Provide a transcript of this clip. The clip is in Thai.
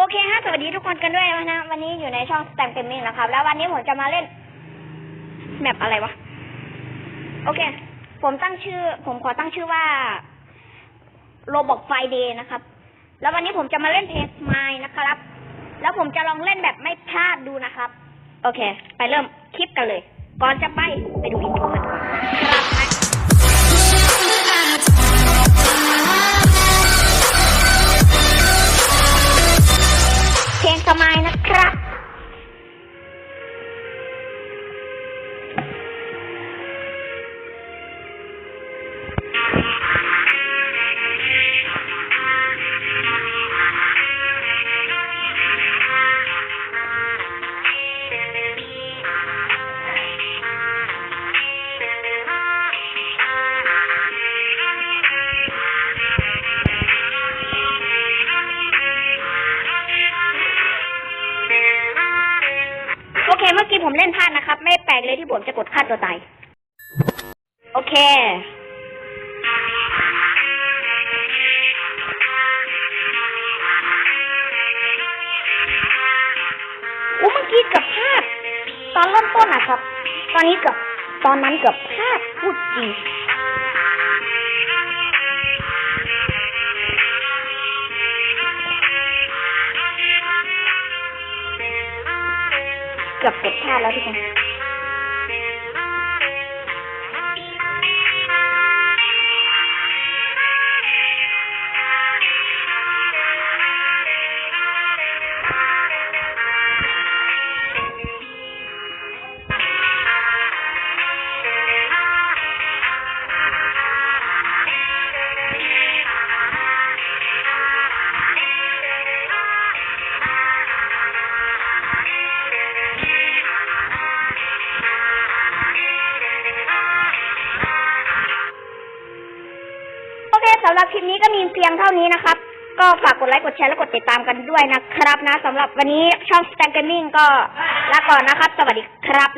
โอเคฮะสวัสดีทุกคนกันด้วยนะวันนี้อยู่ในช่อง Stamp Gaming นะครับ แล้ววันนี้ผมจะมาเล่น แมปอะไรวะ โอเค ผมตั้งชื่อ ผมขอตั้งชื่อว่า Roblox Friday นะครับ แล้ววันนี้ผมจะมาเล่นเพจไมนะครับ แล้วผมจะลองเล่นแบบไม่พลาดดูนะครับ โอเค ไปเริ่มคลิปกันเลย ก่อนจะไปไปดูอินโทรกั ลงส ผมเล่นพลาดนะครับ ไม่แปลกเลยที่ผมจะกดฆ่าตัวตาย โอเค อู้เมื่อกี้เกับพลาด ตอนเริ่มต้นนะครับ ตอนนี้เกับตอนนั้นเกือบพลาดพูดจริง เกือบกดพลาแล้วทุกคน สำหรับคลิปนี้ก็มีเพียงเท่านี้นะครับ ก็ฝากกดไลค์กดแชร์และกดติดตามกันด้วยนะครับนะสำหรับวันนี้ช่องสแตนเกอร์มิงก็ลาก่อนนะครับ สวัสดีครับ